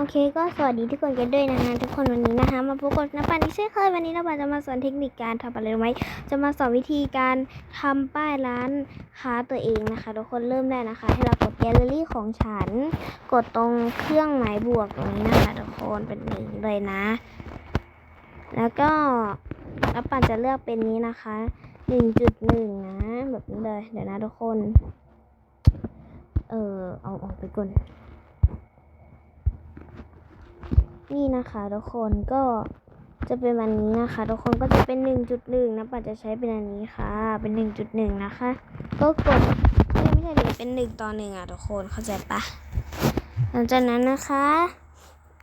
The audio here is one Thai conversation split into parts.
โอเคก็สวัสดีทุกคนกันด้วยนะคะทุกคนวันนี้นะคะ มาพบกับน้ำปันที่เช่นเคยวันนี้น้ำปันจะมาสอนเทคนิคการทำอะไรไหมจะมาสอนวิธีการทำป้ายร้านค้าตัวเองนะคะ ทุกคนเริ่มได้นะคะ ให้เรากดแกลเลอรี่ของฉัน กดตรงเครื่องหมายบวกตรงนี้นะคะทุกคนเป็นหนึ่งเลยนะ แล้วก็น้ำปันจะเลือกเป็นนี้นะคะหนึ่งจุดหนึ่งนะแบบนี้เลยเดี๋ยวนะทุกคน เออเอาออกไปก่อน นี่นะคะทุกคนก็จะเป็นวันนี้นะคะ ทุกคนก็จะเป็น 1.1นะปัดจะใช้เป็นอันนี้ค่ะ เป็น 1.1 นะคะ ก็กดไม่ไม่ใช่เป็น1ต่อ1อะทุกคนเข้าใจปะหลังจากนั้นนะคะ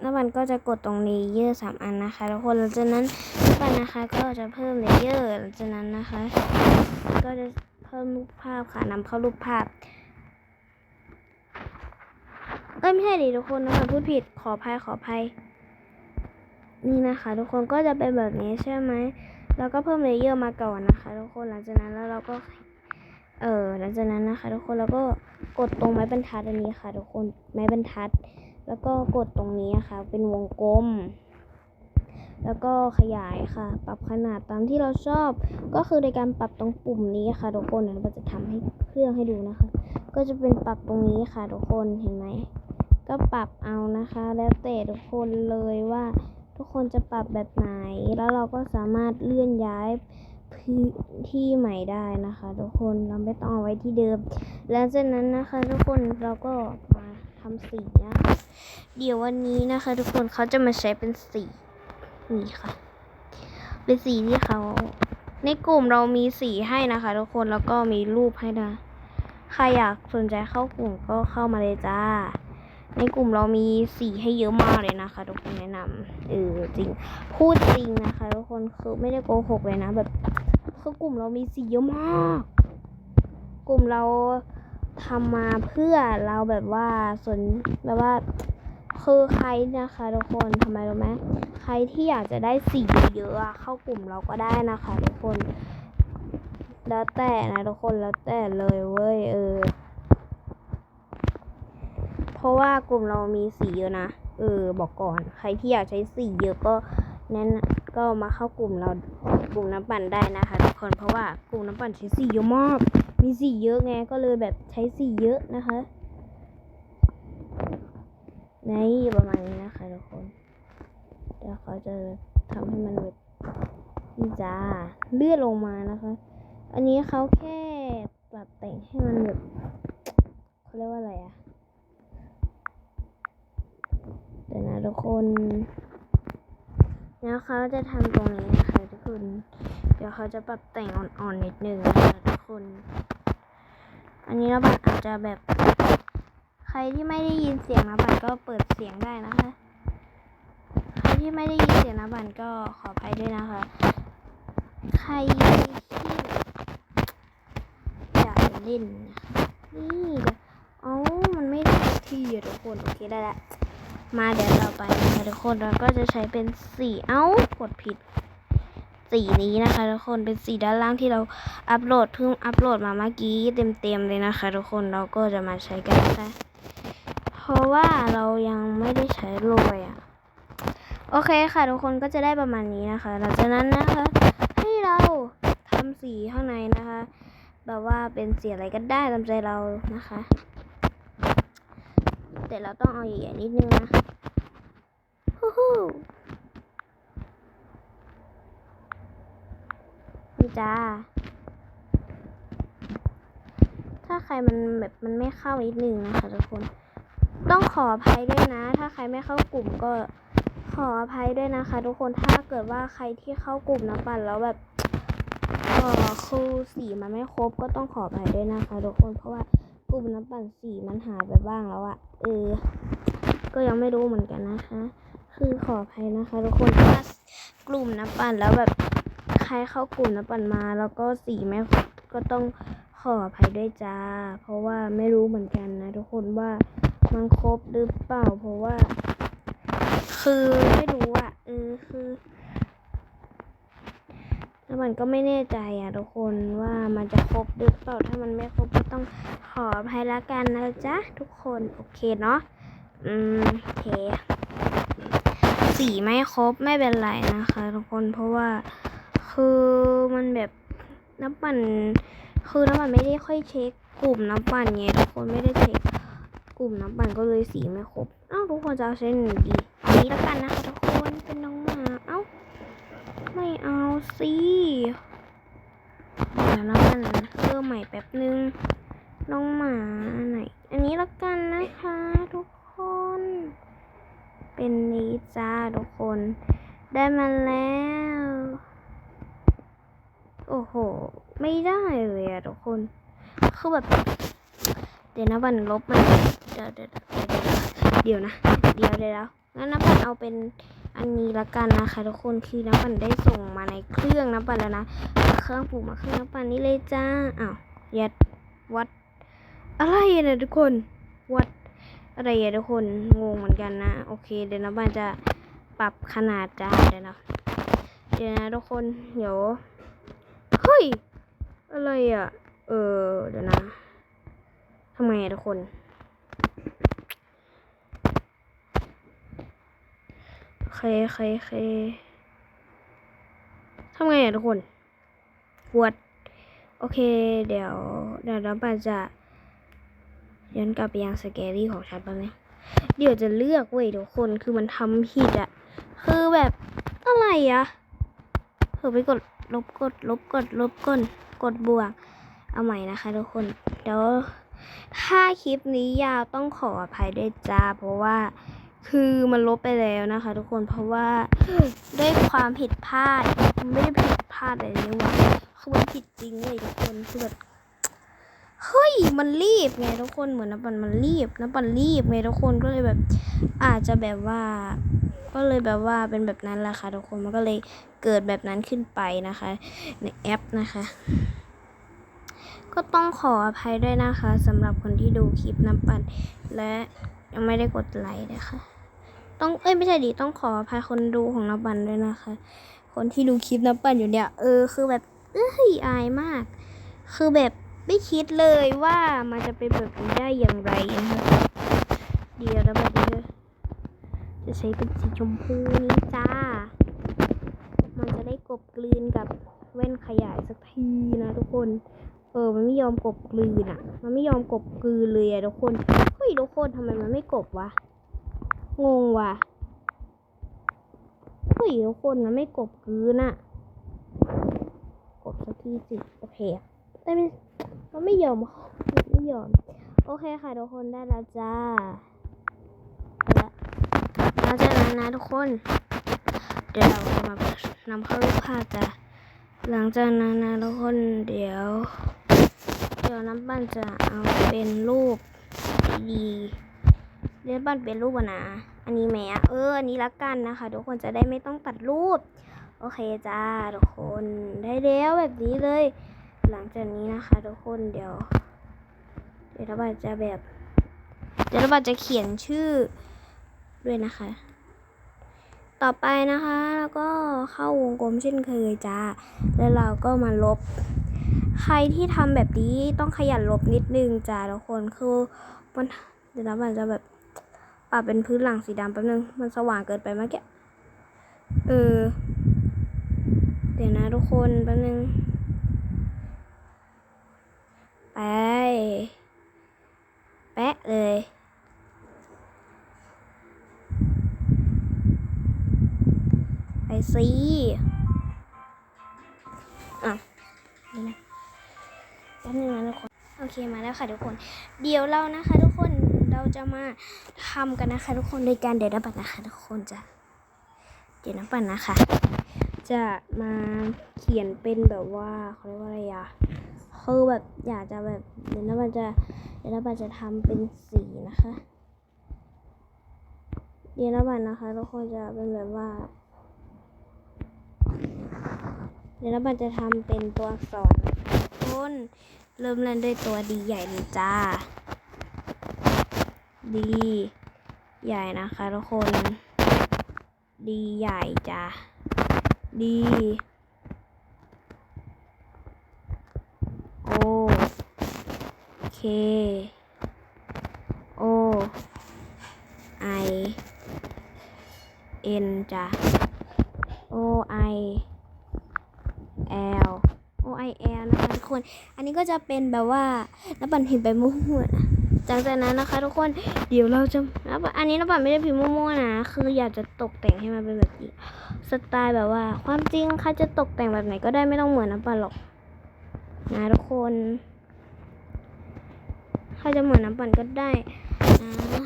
น้ำปันก็จะกดตรงเลเยอร์สามอันนะคะทุกคนหลังจากนั้นน้ำปันนะคะก็จะเพิ่มเลเยอร์หลังจากนั้นนะคะ ก็จะเพิ่มรูปภาพค่ะนำเข้ารูปภาพเอ้ยไม่ใช่ดิทุกคนนะคะพูดผิดขออภัยขออภัย นี่นะคะ ทุกคนก็จะเป็นแบบนี้ใช่ไหมแล้วก็เพิ่มเลเยอร์มาก่อนนะคะ ทุกคนหลังจากนั้นแล้วเราก็ เออหลังจากนั้นนะคะ ทุกคนแล้วก็กดตรงไม้บรรทัดอันนี้ค่ะ ทุกคนไม้บรรทัด แล้วก็กดตรงนี้ค่ะ เป็นวงกลม แล้วก็ขยายค่ะ ปรับขนาดตามที่เราชอบ ก็คือในการปรับตรงปุ่มนี้ค่ะ ทุกคนเดี๋ยวเราจะทำให้เครื่องให้ดูนะคะ ก็จะเป็นปรับตรงนี้ค่ะ ทุกคนเห็นไหมก็ปรับเอานะคะ แล้วแต่ทุกคนเลยว่า ทุกคนจะปรับแบบไหน แล้วเราก็สามารถเลื่อนย้ายพื้นที่ใหม่ได้นะคะ ทุกคนเราไม่ต้องเอาไว้ที่เดิม แล้วจากนั้นนะคะ ทุกคนเราก็มาทำสีนะคะเดี๋ยววันนี้นะคะ ทุกคนเขาจะมาใช้เป็นสีนี่ค่ะ เป็นสีที่เขา ในกลุ่มเรามีสีให้นะคะ ทุกคนแล้วก็มีรูปให้นะใครอยากสนใจเข้ากลุ่มก็เข้ามาเลยจ้า ในกลุ่มเรามีสีให้เยอะมากเลยนะคะ ทุกคนแนะนำเออจริง พูดจริงนะคะ ทุกคนคือไม่ได้โกหกเลยนะ แบบคือกลุ่มเรามีสีเยอะมาก กลุ่มเราทำมาเพื่อเราแบบว่าสนแบบว่าคือใครนะคะ ทุกคนทำไมรู้ไหมใครที่อยากจะได้สีเยอะๆอะเข้ากลุ่มเราก็ได้นะคะ ทุกคน แล้วแต่นะทุกคนแล้วแต่เลยเว้ยเออ เพราะว่ากลุ่มเรามีสีเยอะนะ เออ บอกก่อน ใครที่อยากใช้สีเยอะก็แนั้นก็มาเข้ากลุ่มเรากลุ่มน้ำปั่นได้นะคะทุกคน เพราะว่ากลุ่มน้ำปั่นใช้สีเยอะมาก มีสีเยอะไง ก็เลยแบบใช้สีเยอะนะคะในประมาณนี้นะคะทุกคน เดี๋ยวเขาจะทำให้มันแบบนี่จ้าเลื่อนลงมานะคะ อันนี้เขาแค่ปรับแต่งให้มันแบบเขาเรียกว่าอะไรอะ เดี๋ยวนะทุกคน แล้วเขาจะทำตรงนี้นะคะทุกคน เดี๋ยวเขาจะปรับแต่งอ่อนๆนิดนึงนะคะทุกคน อันนี้นะบัตอาจจะแบบ ใครที่ไม่ได้ยินเสียงนะบัตก็เปิดเสียงได้นะคะ ใครที่ไม่ได้ยินเสียงนะบัตก็ขออภัยด้วยนะคะ ใครที่อยากเล่นนะคะนี่เดี๋อมันไม่ได้ทีอะทุกคน โอเคได้แล้ว มาเดี๋ยวต่อไปนะคะทุกคนเราก็จะใช้เป็นสีเอ้ากดผิด สีนี้นะคะทุกคนเป็นสีด้านล่างที่เราอัปโหลดเพิ่งอัปโหลดมาเมื่อกี้เต็มๆเลยนะคะ ทุกคนเราก็จะมาใช้กันนะคะเพราะว่าเรายังไม่ได้ใช้เลยอะโอเคค่ะทุกคนก็จะได้ประมาณนี้นะคะหลังจากนั้นนะคะให้เราทำสีข้างในนะคะ แบบว่าเป็นสีอะไรก็ได้ตามใจเรานะคะ แต่เราต้องเอาใหญ่ๆนิดนึงนะฮู้ฮู้นี่จ้า ถ้าใครมันแบบมันไม่เข้านิดนึงนะคะทุกคน ต้องขออภัยด้วยนะ ถ้าใครไม่เข้ากลุ่มก็ขออภัยด้วยนะคะ ทุกคน ถ้าเกิดว่าใครที่เข้ากลุ่มนะปั่นแล้วแบบคือสีมันไม่ครบก็ต้องขออภัยด้วยนะคะทุกคนเพราะว่า กลุ่มน้ำปั่นสีมันหายไปบ้างแล้วอะเออ ก็ยังไม่รู้เหมือนกันนะคะ คือขออภัยนะคะ ทุกคนถ้ากลุ่มน้ำปั่นแล้วแบบใครเข้ากลุ่มน้ำปั่นมา แล้วก็สีไม่ครบก็ต้องขออภัยด้วยจ้า เพราะว่าไม่รู้เหมือนกันนะ ทุกคนว่ามันครบหรือเปล่า เพราะว่า คือไม่รู้อะเออคือ แล้วมันก็ไม่แน่ใจอะทุกคนว่ามันจะครบหรือเปล่าถ้ามันไม่ครบก็ต้องขออภัยละกันนะจ๊ะทุกคนโอเคเนาะอืมโอเคสีไม่ครบไม่เป็นไรนะคะ ทุกคนเพราะว่าคือมันแบบน้ำปั่นคือน้ำปั่นไม่ได้ค่อยเช็คกลุ่มน้ำปั่นไงทุกคนไม่ได้เช็คกลุ่มน้ำปั่นก็เลยสีไม่ครบเอ้าทุกคนจะเอาเส้นไหนดีอันนี้แล้วกันนะคะทุกคนเป็นน้องหมาเอ้าไม่เอา สิเดี๋ยวน้ำปั่นเพิ่มใหม่แป๊บนึงน้องหมาไหนอันนี้แล้วกันนะคะ ทุกคน เป็นนี้จ้าทุกคน ได้มาแล้ว โอ้โห ไม่ได้เลยอะทุกคน คือแบบ เดี๋ยวนะบันลบมันเดี๋ยวเดี๋ยวเดี๋ยวนะ เดี๋ยวเดี๋ยวงั้นนะบันเอาเป็น อันนี้ละกันนะคะ ทุกคนคือน้ำปั่นได้ส่งมาในเครื่องน้ำปั่นแล้วนะเครื่องปลูกมาเครื่องน้ำปั่นนี่เลยจ้าอ้าวยัดวัด อะไรอะเนี่ยทุกคนวัดอะไรอะทุกคนงงเหมือนกันนะโอเคเดี๋ยวน้ำปั่นจะปรับขนาดจ้าเดี๋ยวนะเดี๋ยวนะทุกคนเดี๋ยวเฮ้ยอะไรอะเออเดี๋ยวนะทำไงทุกคน โอ เคโอเคโอเคทำไงอะทุกคนวด โอเค เดี๋ยว เดี๋ยวน้ำปันจะย้อนกลับไปยังสแกรี่ของฉันแป๊บนึงเดี๋ยวจะเลือกเว้ยทุกคนคือมันทำผิดอะคือแบบอะไรอะเผื่อไปกดลบกด ลบกด ลบกดกดบวก เอาใหม่นะคะทุกคนเดี๋ยวถ้าคลิปนี้ยาวต้องขออภัยด้วยจ้า เพราะว่า คือมันลบไปแล้วนะคะ ทุกคนเพราะว่าด้วยความผิดพลาดไม่ได้ผิดพลาดอะไรเลยว่ะคือมันผิดจริงเลยทุกคนคือแบบเฮ้ยมันรีบไงทุกคนเหมือนน้ำปั่นมันรีบน้ำปั่นรีบไงทุกคนก็เลยแบบ อาจจะแบบว่า ก็เลยแบบว่าเป็นแบบนั้นแหละค่ะทุกคนมันก็เลยเกิดแบบนั้นขึ้นไปนะคะ ในแอปนะคะ ก็ต้องขออภัยด้วยนะคะสำหรับคนที่ดูคลิปน้ำปั่นและยังไม่ได้กดไลค์นะคะ ต้องเอ้ยไม่ใช่ดิต้องขออภัยคนดูของน้ำปั่นด้วยนะคะ คนที่ดูคลิปน้ำปั่นอยู่เนี่ยเออคือแบบเอ้ยอายมาก คือแบบไม่คิดเลยว่ามันจะเป็นแบบนี้ได้อย่างไรนะคะเดี๋ยวแล้วแบบนี้จะใช้เป็นสีชมพูนี้จ้า มันจะได้กบกลืนกับแว่นขยายสักทีนะทุกคนเออ มันไม่ยอมกบกลืนอะ มันไม่ยอมกบกลืนเลยอะทุกคน เฮ้ยทุกคนทำไมมันไม่กบวะ งงว่ะเฮ้ยทุกคนมันไม่กบกืนอะกดสักทีสิโอเคแต่ไม่มันไม่ยอมไม่ยอม โอเคค่ะทุกคนได้แล้วจ้าแล้วหลังจากนั้นนะทุกคน เดี๋ยวเราจะมานำเข้ารูปภาพจ้ะหลังจากนั้นนะทุกคนเดี๋ยวเดี๋ยวน้ำปั้นจะเอาเป็นรูปดี เดี๋ยวปั้นเป็นรูปอะนะอันนี้แหมเอออันนี้ละกันนะคะ ทุกคนจะได้ไม่ต้องตัดรูป โอเคจ้าทุกคนได้แล้วแบบนี้เลย หลังจากนี้นะคะ ทุกคนเดี๋ยว เดี๋ยวน้ำปั้นจะแบบ เดี๋ยวน้ำปั้นจะเขียนชื่อด้วยนะคะ ต่อไปนะคะแล้วก็เข้าวงกลมเช่นเคยจ้าแล้วเราก็มาลบ ใครที่ทำแบบนี้ต้องขยันลบนิดนึงจ้าทุกคนคือมันเดี๋ยวนะมันจะแบบ ปรับเป็นพื้นหลังสีดำแป๊บนึง มันสว่างเกินไปเมื่อกี้ เออ เดี๋ยวนะทุกคนแป๊บนึง ไป แปะเลย ไปสิอะนี่นะแป๊บนึงนะทุกคน โอเคมาแล้วค่ะทุกคน เดี๋ยวเรานะคะทุกคน เราจะมาทำกันนะคะทุกคนโดยการเดี๋ยวน้ำปั่นนะคะทุกคนจะ เดี๋ยวน้ำปั่นนะคะ จะมาเขียนเป็นแบบว่าเขาเรียกว่าอะไรอะคือแบบอยากจะแบบเดี๋ยวน้ำปั่นจะเดี๋ยวน้ำปั่นจะทำเป็นสีนะคะ เดี๋ยวน้ำปั่นนะคะทุกคนจะเป็นแบบว่าเดี๋ยวเราบันจะทำเป็นตัวอักษรนะคะทุกคนเริ่มเล่นด้วยตัวดีใหญ่เลยจ้า ดี ใหญ่นะคะทุกคน ดีใหญ่จ้าดี โอเค โอ I N จ้ะ O I L O I L นะคะทุกคน อันนี้ก็จะเป็นแบบว่าน้ำปั่นพิมพ์ไปมั่วๆนะ จากนั้นนะคะ ทุกคนเดี๋ยวเราจะน้ำปั่นอันนี้น้ำปั่นไม่ได้พิมพ์มั่วๆนะ คืออยากจะตกแต่งให้มันเป็นแบบนี้สไตล์แบบว่า ความจริงใครจะตกแต่งแบบไหนก็ได้ไม่ต้องเหมือนน้ำปั่นหรอกนะทุกคนใครจะเหมือนน้ำปั่นก็ได้นะ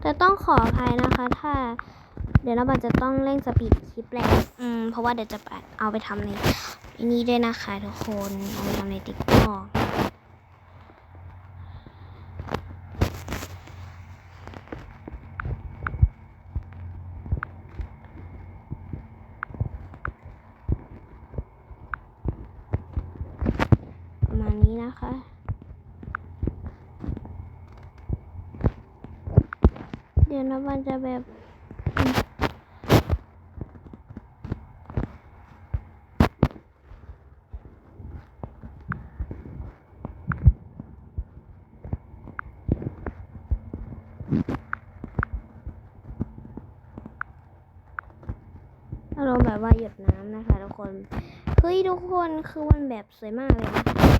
แต่ต้องขออภัยนะคะ ถ้า เดี๋ยวน้ำปั่นจะต้องเร่งสปีดคลิปแหละอืมเพราะว่าเดี๋ยวจะเอาไปทำในนนี้ด้วยนะคะทุกคนเอาไปทำในติ๊กต็อกประมาณ นะคะ เดี๋ยวน้ำมันจะแบบอารมณ์แบบว่าหยดน้ำนะคะทุกคน เฮ้ยทุกคนคือมันแบบสวยมากเลยนะ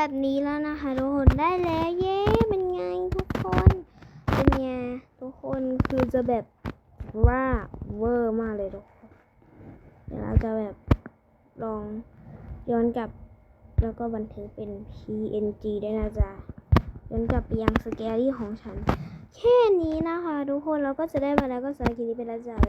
แบบนี้แล้วนะคะทุกคนได้แล้วเย้เป็นไงทุกคนเป็นไงทุกคนคือจะแบบว่าเวอร์มากเลยทุกคนเดี๋ยวเราจะแบบลองย้อนกลับแล้วก็บันทึกเป็น PNG ได้นะจ๊ะย้อนกลับไปยังสแกรี่ของฉัน แค่นี้นะคะ ทุกคนเราก็จะได้มาแล้วก็สาคลิปไปแล้วจ้ะ